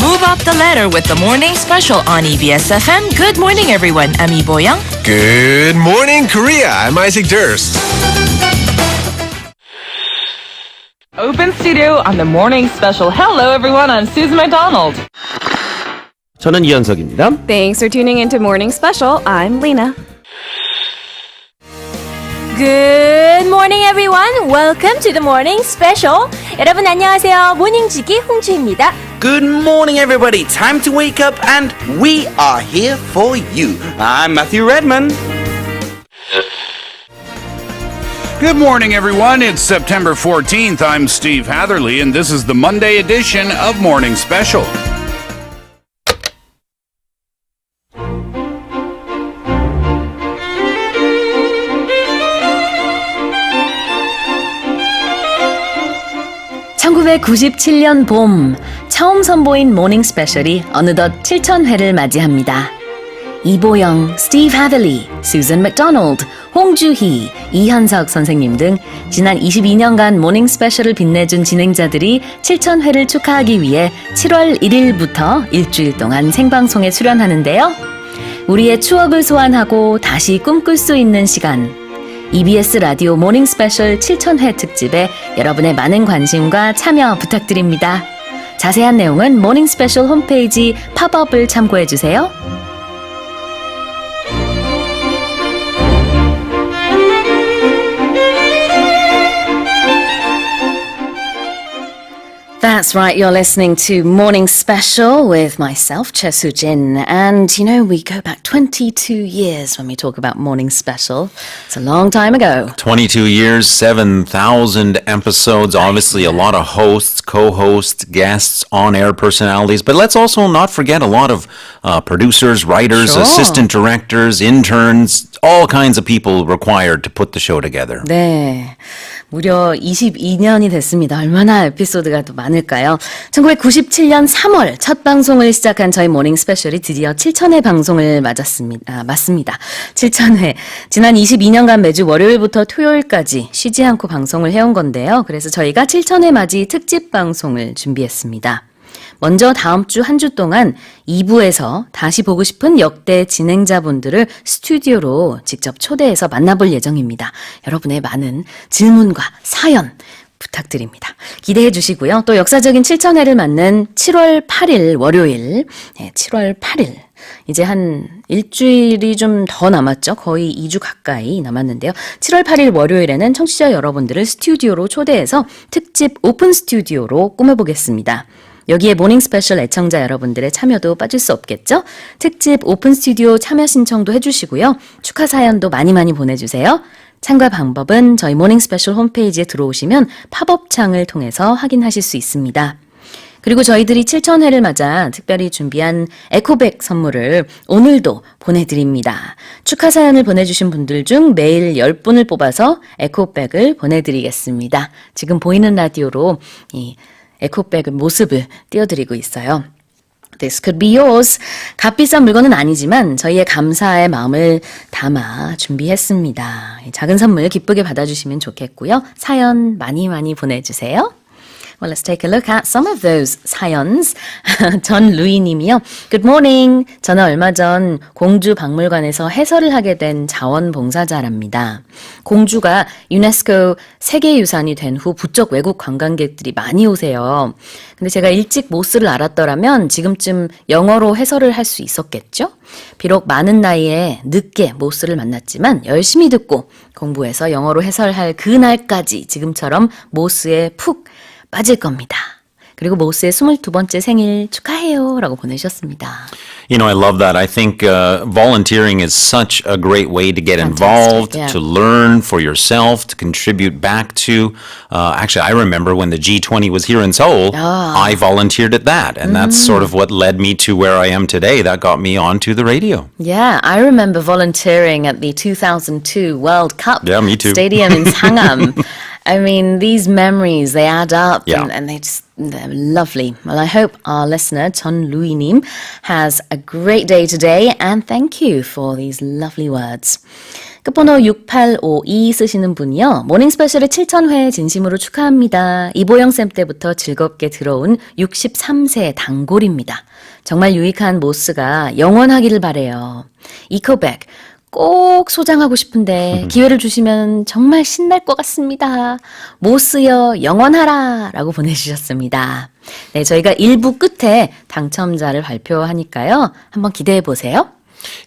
Move up the ladder with the morning special on E EBS FM. Good morning, everyone. I'm Lee Boyoung. Good morning, Korea. I'm Isaac Durst. Open Studio on the morning special. Hello, everyone. I'm Susan McDonald. 저는 이현석입니다. Thanks for tuning into Morning Special. I'm Lena. Good morning, everyone. Welcome to the morning special. 여러분 안녕하세요. 모닝지기 홍주입니다. Good morning, everybody. Time to wake up, and we are here for you. I'm Matthew Redman. Good morning, everyone. It's September 14th. I'm Steve Hatherley, and this is the Monday edition of Morning Special. (1997년) 봄 처음 선보인 모닝 스페셜이 어느덧 7,000회를 맞이합니다. 이보영, 스티브 하들리, 수잔 맥도널드, 홍주희, 이현석 선생님 등 지난 22년간 모닝 스페셜을 빛내준 진행자들이 7,000회를 축하하기 위해 7월 1일부터 일주일 동안 생방송에 출연하는데요. 우리의 추억을 소환하고 다시 꿈꿀 수 있는 시간. EBS 라디오 모닝 스페셜 7,000회 특집에 여러분의 많은 관심과 참여 부탁드립니다. 자세한 내용은 모닝 스페셜 홈페이지 팝업을 참고해 주세요. That's right, you're listening to Morning Special with myself, Chesu Jin. And you know, we go back 22 years when we talk about Morning Special. It's a long time ago. 22 years, 7,000 episodes, obviously a lot of hosts, co-hosts, guests, on-air personalities, but let's also not forget a lot of uh, producers, writers, Sure. assistant directors, interns, all kinds of people required to put the show together. 네. 무려 22년이 됐습니다. 얼마나 에피소드가 또 많 을까요? 1997년 3월 첫 방송을 시작한 저희 모닝 스페셜이 드디어 7,000회 방송을 맞았습니다. 아, 맞습니다. 7,000회. 지난 22년간 매주 월요일부터 토요일까지 쉬지 않고 방송을 해온 건데요. 그래서 저희가 7,000회 맞이 특집 방송을 준비했습니다. 먼저 다음 주한주 동안 2부에서 다시 보고 싶은 역대 진행자분들을 스튜디오로 직접 초대해서 만나볼 예정입니다. 여러분의 많은 질문과 사연 부탁드립니다. 기대해 주시고요. 또 역사적인 7천회를 맞는 7월 8일 월요일, 네, 7월 8일. 이제 한 일주일이 좀 더 남았죠. 거의 2주 가까이 남았는데요. 7월 8일 월요일에는 청취자 여러분들을 스튜디오로 초대해서 특집 오픈 스튜디오로 꾸며보겠습니다. 여기에 모닝 스페셜 애청자 여러분들의 참여도 빠질 수 없겠죠? 특집 오픈 스튜디오 참여 신청도 해주시고요. 축하 사연도 많이 많이 보내주세요. 참가 방법은 저희 모닝 스페셜 홈페이지에 들어오시면 팝업 창을 통해서 확인하실 수 있습니다. 그리고 저희들이 7,000회를 맞아 특별히 준비한 에코백 선물을 오늘도 보내드립니다. 축하 사연을 보내주신 분들 중 매일 10분을 뽑아서 에코백을 보내드리겠습니다. 지금 보이는 라디오로 이 에코백의 모습을 띄워드리고 있어요. This could be yours. 값비싼 물건은 아니지만 저희의 감사의 마음을 담아 준비했습니다. 작은 선물 기쁘게 받아주시면 좋겠고요. 사연 많이 많이 보내주세요. Well, let's take a look at some of those 사연s. 전 루이 님이요. Good morning. 저는 얼마 전 공주 박물관에서 해설을 하게 된 자원봉사자랍니다. 공주가 유네스코 세계유산이 된 후 부쩍 외국 관광객들이 많이 오세요. 근데 제가 일찍 모스를 알았더라면 지금쯤 영어로 해설을 할 수 있었겠죠? 비록 많은 나이에 늦게 모스를 만났지만 열심히 듣고 공부해서 영어로 해설할 그날까지 지금처럼 모스에 푹 빠질 겁니다. 그리고 모스의 22번째 생일 축하해요 라고 보내셨습니다. You know, I love that. I think uh, volunteering is such a great way to get involved, yeah. to learn for yourself, to contribute back to. Uh, actually, I remember when the G20 was here in Seoul, I volunteered at that. And that's sort of what led me to where I am today. That got me onto the radio. Yeah, I remember volunteering at the 2002 World Cup Yeah, me too. stadium in Sangam. I mean, these memories, they add up Yeah. and, and they just, they're lovely. Well, I hope our listener, Chon Louis Nim, has a great day today and thank you for these lovely words. 끝번호 6852 쓰시는 분이요. 모닝 스페셜의 7,000회 진심으로 축하합니다. 이보영 쌤 때부터 즐겁게 들어온 63세 단골입니다. 정말 유익한 모스가 영원하기를 바래요. 이코백 꼭 소장하고 싶은데 기회를 주시면 정말 신날 것 같습니다. 모스여 영원하라 라고 보내주셨습니다. 네, 저희가 1부 끝에 당첨자를 발표하니까요. 한번 기대해 보세요.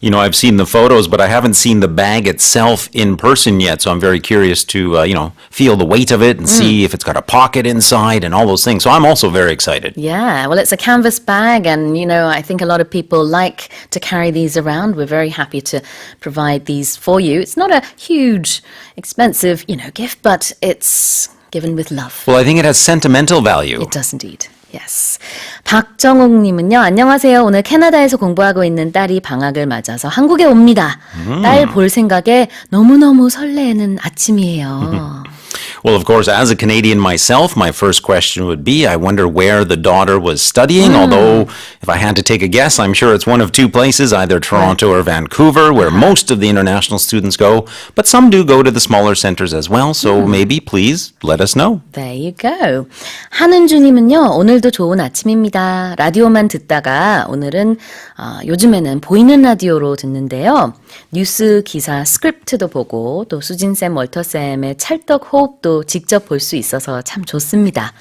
You know, I've seen the photos, but I haven't seen the bag itself in person yet. So I'm very curious to, uh, you know, feel the weight of it and see if it's got a pocket inside and all those things. So I'm also very excited. Yeah, well, it's a canvas bag, and you know, I think a lot of people like to carry these around. We're very happy to provide these for you. It's not a huge, expensive, you know, gift, but it's given with love. Well, I think it has sentimental value. It does indeed. Yes. 박정옥님은요, 안녕하세요. 오늘 캐나다에서 공부하고 있는 딸이 방학을 맞아서 한국에 옵니다. 딸볼 생각에 너무너무 설레는 아침이에요. Well, of course, as a Canadian myself, my first question would be I wonder where the daughter was studying. Although, if I had to take a guess, I'm sure it's one of two places, either Toronto or Vancouver, where most of the international students go. But some do go to the smaller centers as well. So maybe, please let us know. There you go. 한은주님은요, 오늘도 좋은 아침입니다. 라디오만 듣다가 오늘은, 어, 요즘에는 보이는 라디오로 듣는데요. 뉴스 기사 스크립트도 보고 또 수진쌤, 월터쌤의 찰떡 호흡도 직접 볼 수 있어서 참 좋습니다.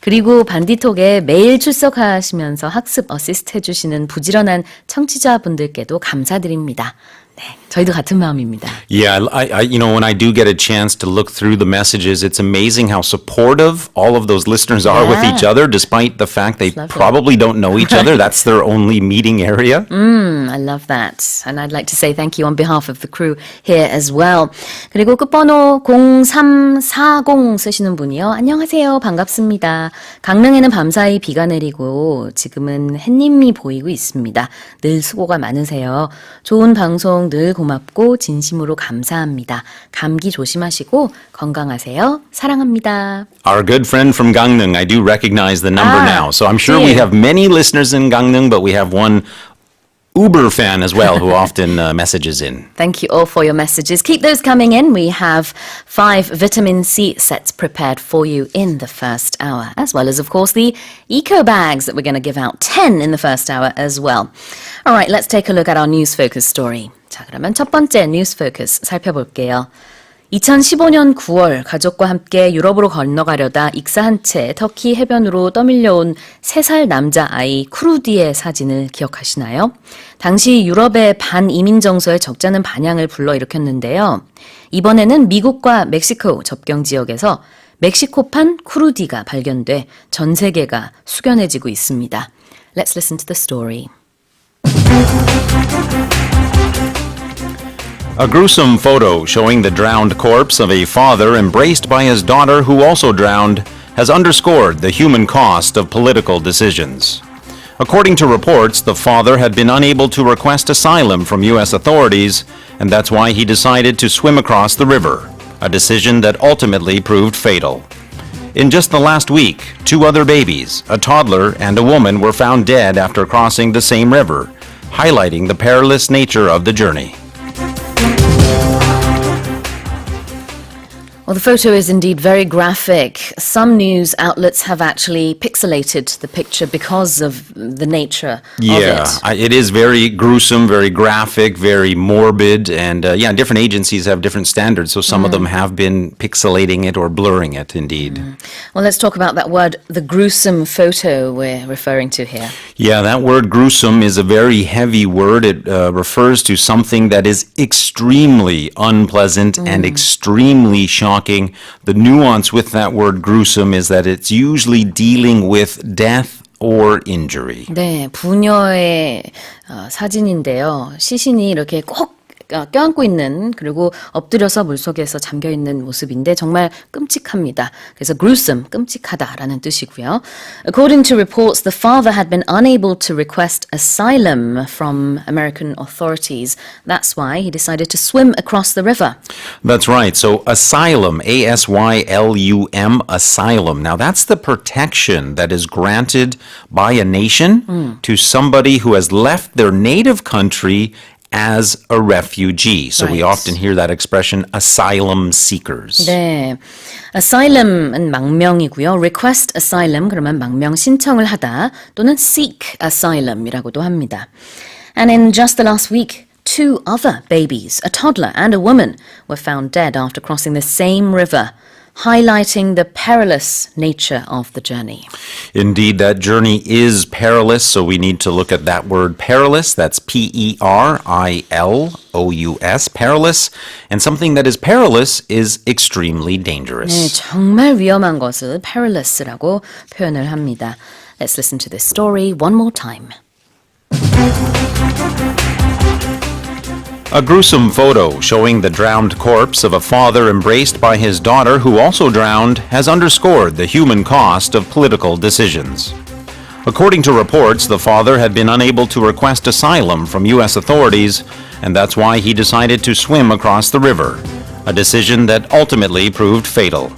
그리고 반디톡에 매일 출석하시면서 학습 어시스트 해주시는 부지런한 청취자분들께도 감사드립니다. 네, 저희도 같은 마음입니다. Yeah, I, I, you know, when I do get a chance to look through the messages, it's amazing how supportive all of those listeners are with each other, despite the fact they lovely. probably don't know each other. That's their only meeting area. I love that. And I'd like to say thank you on behalf of the crew here as well. 그리고 끝번호 0340 쓰시는 분이요. 안녕하세요. 반갑습니다. 강릉에는 밤사이 비가 내리고 지금은 햇님이 보이고 있습니다. 늘 수고가 많으세요. 좋은 방송 늘 고맙고 진심으로 감사합니다. 감기 조심하시고 건강하세요. 사랑합니다. Our good friend from Gangneung, I do recognize the number Ah, now. So I'm sure we dear. have many listeners in Gangneung, but we have one Uber fan as well who often uh, messages in. Thank you all for your messages. Keep those coming in. We have five vitamin C sets prepared for you in the first hour, as well as, of course, the eco bags that we're going to give out 10 in the first hour as well. All right, let's take a look at our news focus story. 자, 그러면 첫 번째 뉴스 포커스 살펴볼게요. 2015년 9월 가족과 함께 유럽으로 건너가려다 익사한 채 터키 해변으로 떠밀려온 3살 남자 아이 쿠루디의 사진을 기억하시나요? 당시 유럽의 반이민 정서의 적잖은 반향을 불러일으켰는데요. 이번에는 미국과 멕시코 접경 지역에서 멕시코판 쿠루디가 발견돼 전 세계가 숙연해지고 있습니다. Let's listen to the story. A gruesome photo showing the drowned corpse of a father embraced by his daughter who also drowned has underscored the human cost of political decisions. According to reports, the father had been unable to request asylum from U.S. authorities, and that's why he decided to swim across the river, a decision that ultimately proved fatal. In just the last week, two other babies, a toddler and a woman, were found dead after crossing the same river, highlighting the perilous nature of the journey. Well, the photo is indeed very graphic. Some news outlets have actually pixelated the picture because of the nature Yeah, of it. I, it is very gruesome, very graphic, very morbid, and uh, yeah, different agencies have different standards. So some of them have been pixelating it or blurring it. Indeed. Well, let's talk about that word, the gruesome photo we're referring to here. Yeah, that word gruesome is a very heavy word. It uh, refers to something that is extremely unpleasant and extremely shocking The nuance with that word gruesome is that it's usually dealing with death or injury. 네, 부녀의 어, 사진인데요. 시신이 이렇게 꼭 어, 껴안고 있는 그리고 엎드려서 물속에서 잠겨 있는 모습인데 정말 끔찍합니다. 그래서 gruesome, 끔찍하다라는 뜻이고요. According to reports, the father had been unable to request asylum from American authorities. That's why he decided to swim across the river. That's right. So, asylum, A S Y L U M, asylum. Now, that's the protection that is granted by a nation to somebody who has left their native country as a refugee. So we Right. often hear that expression asylum seekers. 네. asylum은 망명이고요. request asylum 그러면 망명 신청을 하다 또는 seek asylum이라고도 합니다. And in just the last week, two other babies, a toddler and a woman, were found dead after crossing the same river, highlighting the perilous nature of the journey. Indeed, that journey is perilous, so we need to look at that word perilous. That's P E R I L O U S, perilous. And something that is perilous is extremely 네, dangerous. 정말 위험한 것을 perilous라고 표현을 합니다. Let's listen to this story one more time. A gruesome photo showing the drowned corpse of a father embraced by his daughter who also drowned has underscored the human cost of political decisions. According to reports, the father had been unable to request asylum from U.S. authorities, and that's why he decided to swim across the river, a decision that ultimately proved fatal.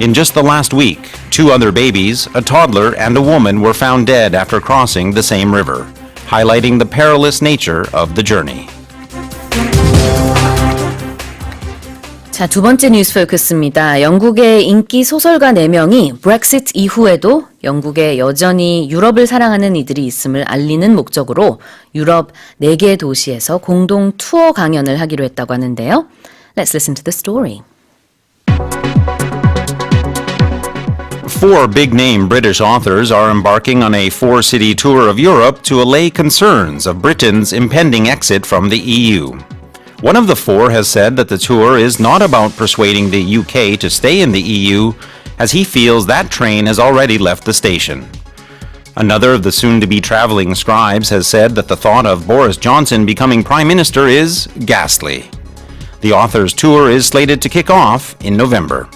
In just the last week, two other babies, a toddler, and a woman were found dead after crossing the same river, highlighting the perilous nature of the journey. 자, 두 번째 뉴스 포커스입니다. 영국의 인기 소설가 4명이 브렉시트 이후에도 영국에 여전히 유럽을 사랑하는 이들이 있음을 알리는 목적으로 유럽 4개 도시에서 공동 투어 강연을 하기로 했다고 하는데요. Let's listen to the story. Four big name British authors are embarking on a four city tour of Europe to allay concerns of Britain's impending exit from the EU. One of the four has said that the tour is not about persuading the UK to stay in the EU, as he feels that train has already left the station. Another of the soon to be traveling scribes has said that the thought of Boris Johnson becoming Prime Minister is ghastly. The author's tour is slated to kick off in November.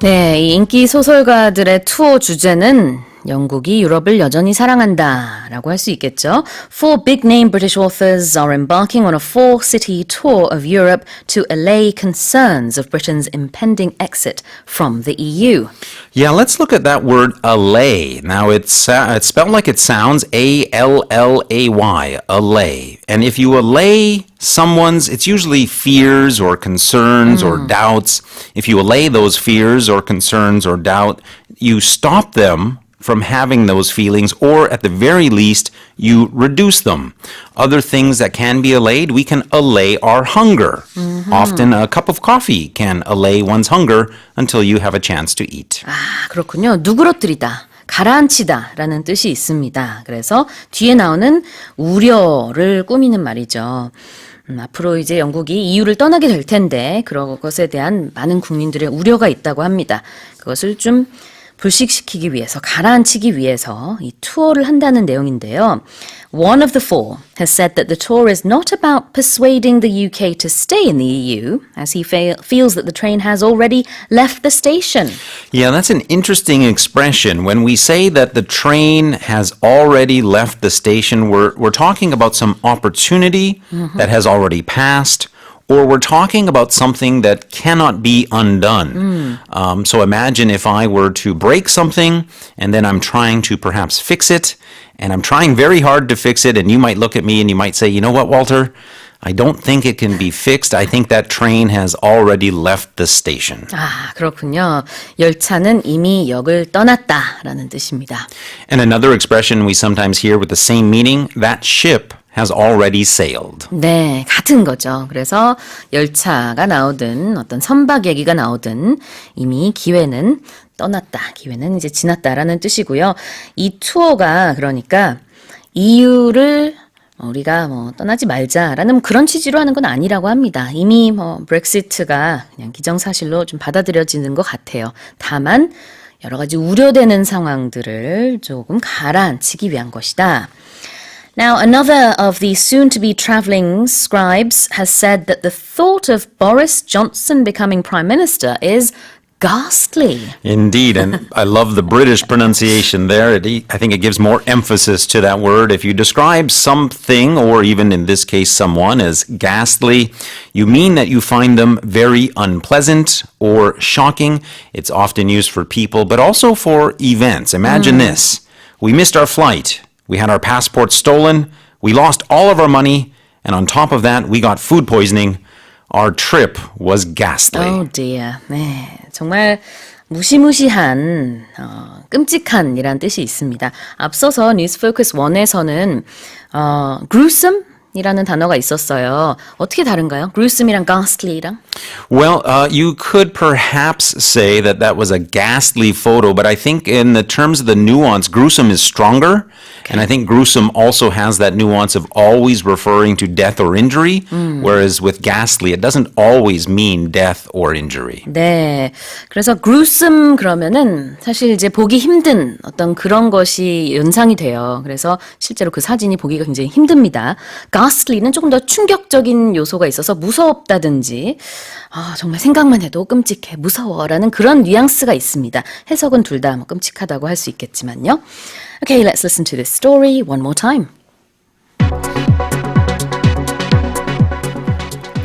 네, 이 인기 소설가들의 투어 주제는 영국이 유럽을 여전히 사랑한다라고 할 수 있겠죠. Four big-name British authors are embarking on a four-city tour of Europe to allay concerns of Britain's impending exit from the E EU. Yeah, let's look at that word allay. Now it's uh, it's spelled like it sounds A L L A Y, allay. And if you allay someone's it's usually fears or concerns or doubts. If you allay those fears or concerns or doubt, you stop them from having those feelings or at the very least you reduce them. Other things that can be allayed, we can allay our hunger. Often a cup of coffee can allay one's hunger until you have a chance to eat. 아, 그렇군요. 누그러뜨리다. 가라앉히다 라는 뜻이 있습니다. 그래서 뒤에 나오는 우려를 꾸미는 말이죠. 음, 앞으로 이제 영국이 EU를 떠나게 될 텐데 그런 것에 대한 많은 국민들의 우려가 있다고 합니다. 그것을 좀 불식시키기 위해서 가라앉히기 위해서 이 투어를 한다는 내용인데요. One of the four has said that the tour is not about persuading the UK to stay in the EU, as he fe- feels that the train has already left the station. Yeah, that's an interesting expression. When we say that the train has already left the station, we're, we're talking about some opportunity that has already passed, or we're talking about something that cannot be undone. Um, so imagine if I were to break something and then I'm trying to perhaps fix it, and I'm trying very hard to fix it, and you might look at me and you might say, you know what, Walter? I don't think it can be fixed. I think that train has already left the station. 아, 그렇군요. 열차는 이미 역을 떠났다라는 뜻입니다. And another expression we sometimes hear with the same meaning, that ship has already sailed. 네, 같은 거죠. 그래서 열차가 나오든 어떤 선박 얘기가 나오든 이미 기회는 떠났다. 기회는 이제 지났다라는 뜻이고요. 이 투어가 그러니까 EU를 우리가 뭐 떠나지 말자라는 그런 취지로 하는 건 아니라고 합니다. 이미 뭐 브렉시트가 그냥 기정사실로 좀 받아들여지는 것 같아요. 다만 여러 가지 우려되는 상황들을 조금 가라앉히기 위한 것이다. Now, another of the soon to be travelling scribes has said that the thought of Boris Johnson becoming Prime Minister is ghastly. Indeed, and I love the British pronunciation there. It, I think it gives more emphasis to that word. If you describe something, or even in this case someone, as ghastly, you mean that you find them very unpleasant or shocking. It's often used for people, but also for events. Imagine hmm. this we missed our flight. We had our passports stolen, we lost all of our money, and on top of that, we got food poisoning. Our trip was ghastly. Oh dear. 네. 정말 무시무시한, 어, 끔찍한이란 뜻이 있습니다. 앞서서 뉴스 포커스 1에서는, 어, gruesome? 이라는 단어가 있었어요. 어떻게 다른가요? gruesome이랑 ghastly랑? Well, uh, you could perhaps say that that was a ghastly photo, but I think in the terms of the nuance, gruesome is stronger. And I think gruesome also has that nuance of always referring to death or injury, whereas with ghastly, it doesn't always mean death or injury. 네. 그래서 gruesome 그러면은 사실 이제 보기 힘든 어떤 그런 것이 연상이 돼요. 그래서 실제로 그 사진이 보기가 굉장히 힘듭니다. ghastly는 조금 더 충격적인 요소가 있어서 무섭다든지 아, 정말 생각만 해도 끔찍해, 무서워라는 그런 뉘앙스가 있습니다. 해석은 둘다뭐 끔찍하다고 할 수 있겠지만요. Okay, let's listen to this story one more time.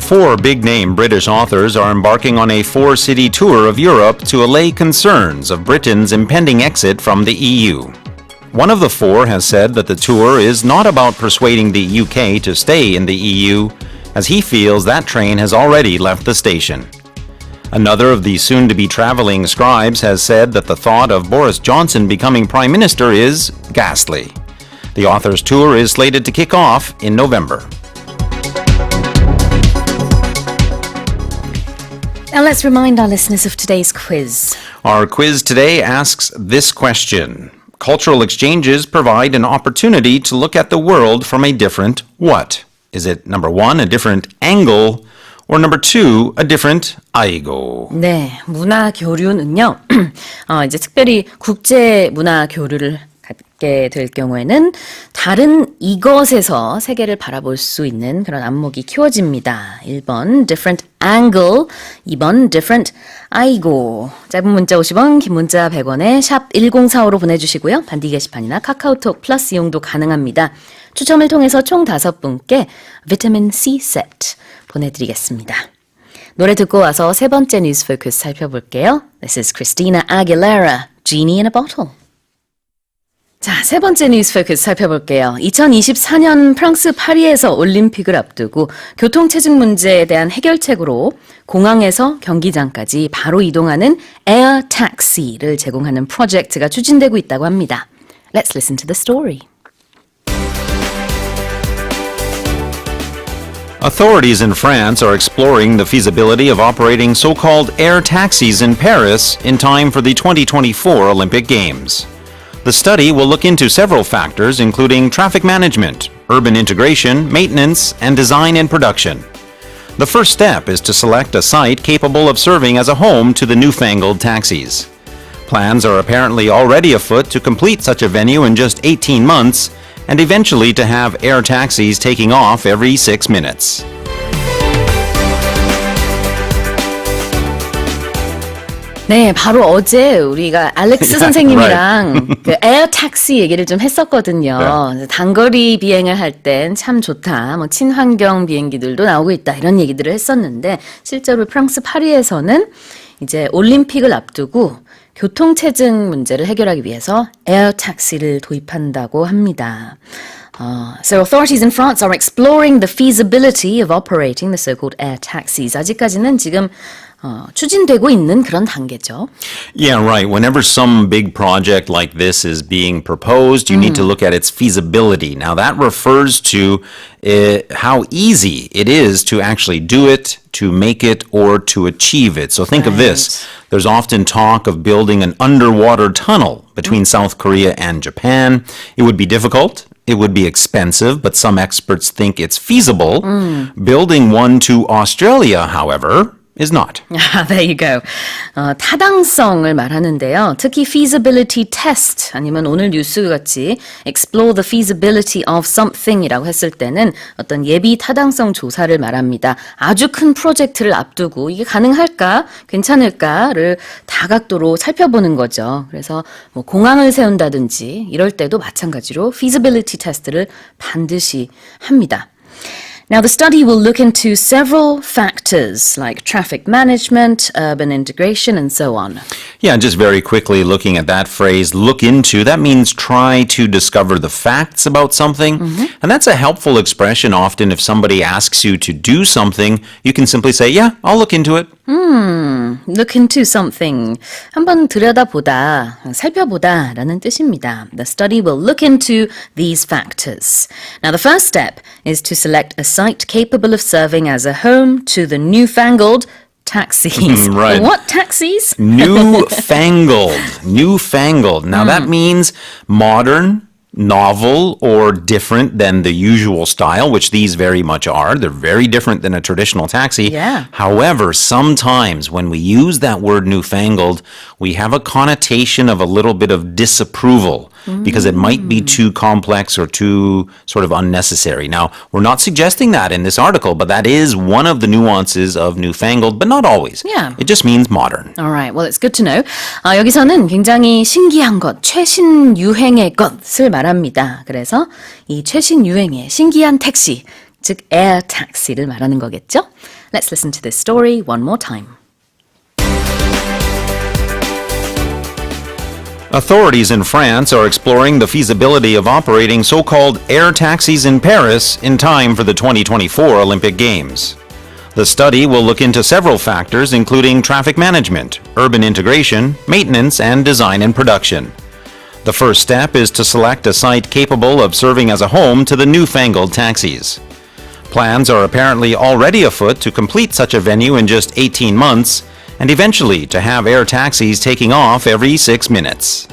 Four big name British authors are embarking on a four city tour of Europe to allay concerns of Britain's impending exit from the EU. One of the four has said that the tour is not about persuading the UK to stay in the EU, as he feels that train has already left the station. Another of the soon to be traveling scribes has said that the thought of Boris Johnson becoming Prime Minister is ghastly. The author's tour is slated to kick off in November. Now let's remind our listeners of today's quiz. Our quiz today asks this question Cultural exchanges provide an opportunity to look at the world from a different what? Is it number one, a different angle, or number two, a different 아이고? 네, 문화 교류는요. 어, 이제 특별히 국제 문화 교류를 갖게 될 경우에는 다른 이것에서 세계를 바라볼 수 있는 그런 안목이 키워집니다. 1번 different angle, 2번 different 아이고. 짧은 문자 50원, 긴 문자 100원에 샵 1045로 보내주시고요. 반디 게시판이나 카카오톡 플러스 이용도 가능합니다. 추첨을 통해서 총 5분께 비타민 C 세트 보내드리겠습니다. 노래 듣고 와서 세 번째 뉴스 포커스 살펴볼게요. This is Christina Aguilera, Genie in a Bottle. 자, 세 번째 뉴스 포커스 살펴볼게요. 2024년 프랑스 파리에서 올림픽을 앞두고 교통체증 문제에 대한 해결책으로 공항에서 경기장까지 바로 이동하는 에어 택시를 제공하는 프로젝트가 추진되고 있다고 합니다. Let's listen to the story. Authorities in France are exploring the feasibility of operating so called air taxis in Paris in time for the 2024 Olympic Games. The study will look into several factors, including traffic management, urban integration, maintenance, and design and production. The first step is to select a site capable of serving as a home to the newfangled taxis. Plans are apparently already afoot to complete such a venue in just 18 months and eventually to have air taxis taking off every six minutes. 네, 바로 어제 우리가 알렉스 선생님이랑 그 에어 택시 얘기를 좀 했었거든요. 단거리 비행을 할 땐 참 좋다. 뭐 친환경 비행기들도 나오고 있다. 이런 얘기들을 했었는데 실제로 프랑스 파리에서는 이제 올림픽을 앞두고 교통체증 문제를 해결하기 위해서 에어 택시를 도입한다고 합니다. Uh, so authorities in France are exploring the feasibility of operating the so-called air taxis. 아직까지는 지금 어, 추진되고 있는 그런 단계죠. Yeah, right. Whenever some big project like this is being proposed, you need to look at its feasibility. Now, that refers to uh, how easy it is to actually do it, to make it, or to achieve it. So, think of this there's often talk of building an underwater tunnel between South Korea and Japan. It would be difficult. It would be expensive, but some experts think it's feasible. Building one to Australia, however, is not. 아, there you go. 어, 타당성을 말하는데요. 특히 feasibility test 아니면 오늘 뉴스 같이 explore the feasibility of something이라고 했을 때는 어떤 예비 타당성 조사를 말합니다. 아주 큰 프로젝트를 앞두고 이게 가능할까, 괜찮을까를 다각도로 살펴보는 거죠. 그래서 뭐 공항을 세운다든지 이럴 때도 마찬가지로 feasibility 테스트를 반드시 합니다. Now, the study will look into several factors like traffic management, urban integration, and so on. Yeah, and just very quickly looking at that phrase, look into, that means try to discover the facts about something. Mm-hmm. And that's a helpful expression often if somebody asks you to do something, you can simply say, yeah, I'll look into it. Look into something. 한번 들여다보다, 살펴보다 라는 뜻입니다. The study will look into these factors. Now, the first step is to select a site capable of serving as a home to the newfangled taxis. Right. What taxis? Newfangled. Newfangled. Now that means modern, novel, or different than the usual style, which these very much are. They're very different than a traditional taxi. Yeah. However, sometimes when we use that word newfangled, we have a connotation of a little bit of disapproval because it might be too complex or too sort of unnecessary. Now, we're not suggesting that in this article, but that is one of the nuances of newfangled, but not always. Yeah. It just means modern. Alright, well, it's good to know. 아, 여기서는 굉장히 신기한 것, 최신 유행의 것을 말합니다. 그래서 이 최신 유행의 신기한 택시, 즉 에어 택시를 말하는 거겠죠? Let's listen to this story one more time. Authorities in France are exploring the feasibility of operating so called air taxis in Paris in time for the 2024 Olympic Games. The study will look into several factors, including traffic management, urban integration, maintenance, and design and production. The first step is to select a site capable of serving as a home to the newfangled taxis. Plans are apparently already afoot to complete such a venue in just 18 months, and eventually to have air taxis taking off every six minutes.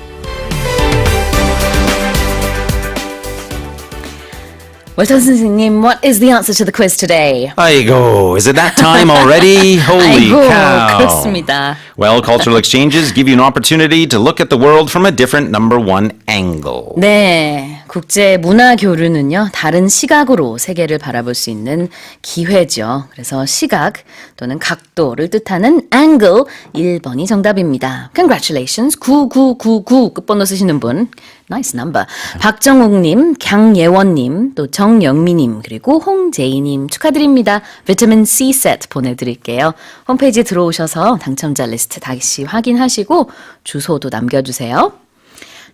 월터 선생님, what is the answer to the quiz today? Aigoo, is it that time already? Holy 아이고, cow. 그렇습니다. Well, cultural exchanges give you an opportunity to look at the world from a different number one angle. 네, 국제 문화 교류는요, 다른 시각으로 세계를 바라볼 수 있는 기회죠. 그래서 시각 또는 각도를 뜻하는 angle 1번이 정답입니다. Congratulations. 9999 끝번호 쓰시는 분. Nice number. 박정욱님, 강예원님, 또 정영미님, 그리고 홍재희님 축하드립니다. 비타민 C 세트 보내드릴게요. 홈페이지에 들어오셔서 당첨자 리스트 다시 확인하시고 주소도 남겨주세요.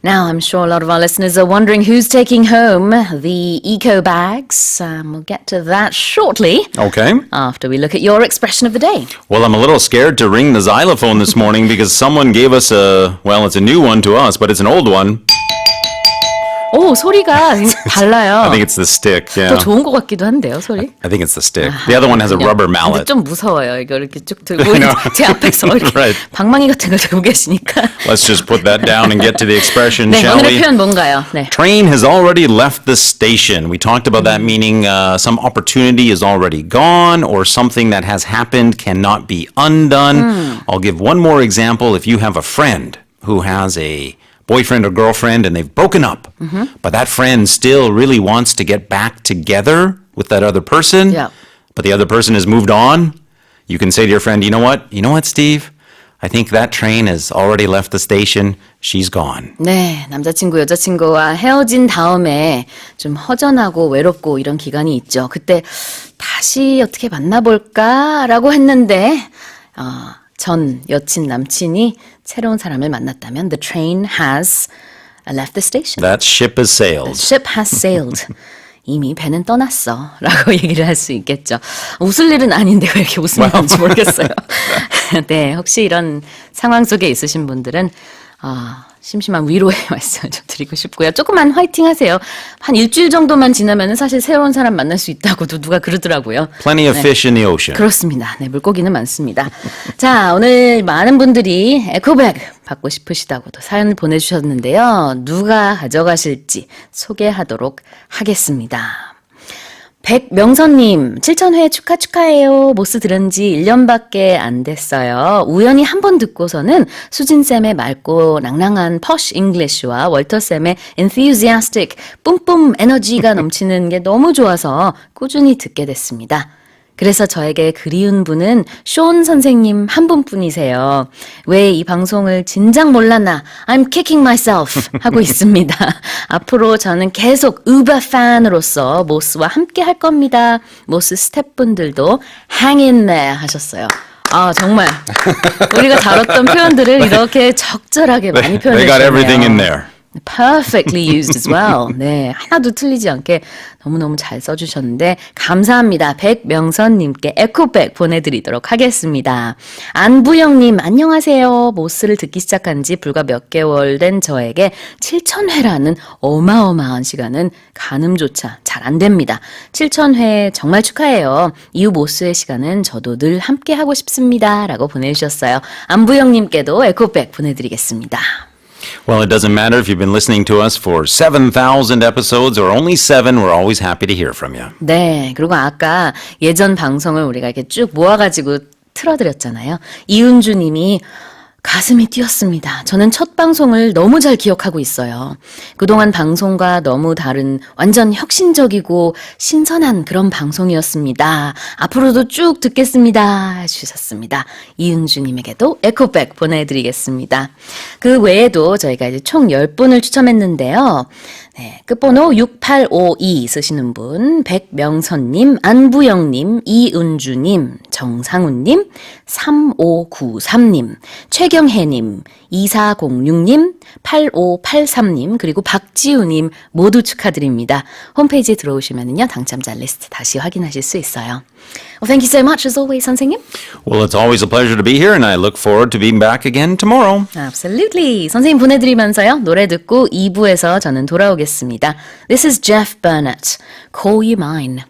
Now, I'm sure a lot of our listeners are wondering who's taking home the eco bags. Um, we'll get to that shortly Okay. after we look at your expression of the day. Well, I'm a little scared to ring the xylophone this morning because someone gave us a, well, it's a new one to us, but it's an old one. 오, 소리가 달라요. I think it's the stick, 더 yeah. 좋은 것 같기도 한데요, 소리. I think it's the stick. The other one has a 그냥 rubber 근데 mallet. 좀 무서워요. 이거 이렇게 쭉 들고 know. 제 앞에서 이렇게 Right. 방망이 같은 걸 들고 계시니까. Let's just put that down and get to the expression, 네, shall 오늘의 we? 표현 뭔가요? 네. Train has already left the station. We talked about that meaning uh, some opportunity is already gone or something that has happened cannot be undone. I'll give one more example. If you have a friend who has a boyfriend or girlfriend and they've broken up, but that friend still really wants to get back together with that other person, Yeah. but the other person has moved on, you can say to your friend, you know what? You know what, Steve? I think that train has already left the station. She's gone. 네, 남자친구, 여자친구와 헤어진 다음에 좀 허전하고 외롭고 이런 기간이 있죠. 그때 다시 어떻게 만나볼까라고 했는데, 어, 전 여친 남친이 새로운 사람을 만났다면 the train has left the station. That ship has sailed. ship has sailed. 이미 배는 떠났어. 라고 얘기를 할 수 있겠죠. 웃을 일은 아닌데 왜 이렇게 웃으면 하는지 모르겠어요. 네, 혹시 이런 상황 속에 있으신 분들은, 아, 심심한 위로의 말씀을 좀 드리고 싶고요. 조금만 화이팅 하세요. 한 일주일 정도만 지나면 사실 새로운 사람 만날 수 있다고도 누가 그러더라고요. Plenty of 네. fish in the ocean. 그렇습니다. 네, 물고기는 많습니다. 자, 오늘 많은 분들이 에코백 받고 싶으시다고도 사연을 보내주셨는데요. 누가 가져가실지 소개하도록 하겠습니다. 백명선님, 7,000회 축하 축하해요. 모스 들은 지 1년밖에 안 됐어요. 우연히 한 번 듣고서는 수진쌤의 맑고 낭낭한 퍼쉬 잉글리쉬와 월터쌤의 enthusiastic, 뿜뿜 에너지가 넘치는 게 너무 좋아서 꾸준히 듣게 됐습니다. 그래서 저에게 그리운 분은 쇼온 선생님 한 분뿐이세요. 왜 이 방송을 진작 몰랐나? I'm kicking myself 하고 있습니다. 앞으로 저는 계속 우버 팬으로서 모스와 함께 할 겁니다. 모스 스태프분들도 hang in there 하셨어요. 아 정말 우리가 다뤘던 표현들을 이렇게 적절하게 많이 표현해 They got everything in there. Perfectly used as well. 네, 하나도 틀리지 않게 너무너무 잘 써주셨는데 감사합니다. 백명선님께 에코백 보내드리도록 하겠습니다. 안부영님 안녕하세요. 모스를 듣기 시작한 지 불과 몇 개월 된 저에게 7,000회라는 어마어마한 시간은 가늠조차 잘 안 됩니다. 7,000회 정말 축하해요. 이후 모스의 시간은 저도 늘 함께 하고 싶습니다. 라고 보내주셨어요. 안부영님께도 에코백 보내드리겠습니다. Well, it doesn't matter if you've been listening to us for 7,000 episodes or only seven. We're always happy to hear from you. 네. 그리고 아까 예전 방송을 우리가 이렇게 쭉 모아가지고 틀어드렸잖아요. 이은주 님이 가슴이 뛰었습니다. 저는 첫 방송을 너무 잘 기억하고 있어요. 그동안 방송과 너무 다른 완전 혁신적이고 신선한 그런 방송이었습니다. 앞으로도 쭉 듣겠습니다. 해주셨습니다. 이은주님에게도 에코백 보내드리겠습니다. 그 외에도 저희가 이제 총 10분을 추첨했는데요. 네, 끝번호 6852 쓰시는 분, 백명선님, 안부영님, 이은주님, 정상훈님, 3593님, 최경혜님, 2406님, 8583님, 그리고 박지우님 모두 축하드립니다. 홈페이지에 들어오시면요 당첨자 리스트 다시 확인하실 수 있어요. Well, thank you so much as always, 선생님. Well, it's always a pleasure to be here, and I look forward to being back again tomorrow. Absolutely. 선생님 보내드리면서요. 노래 듣고 2부에서 저는 돌아오겠습니다. This is Jeff Burnett. Call You Mine.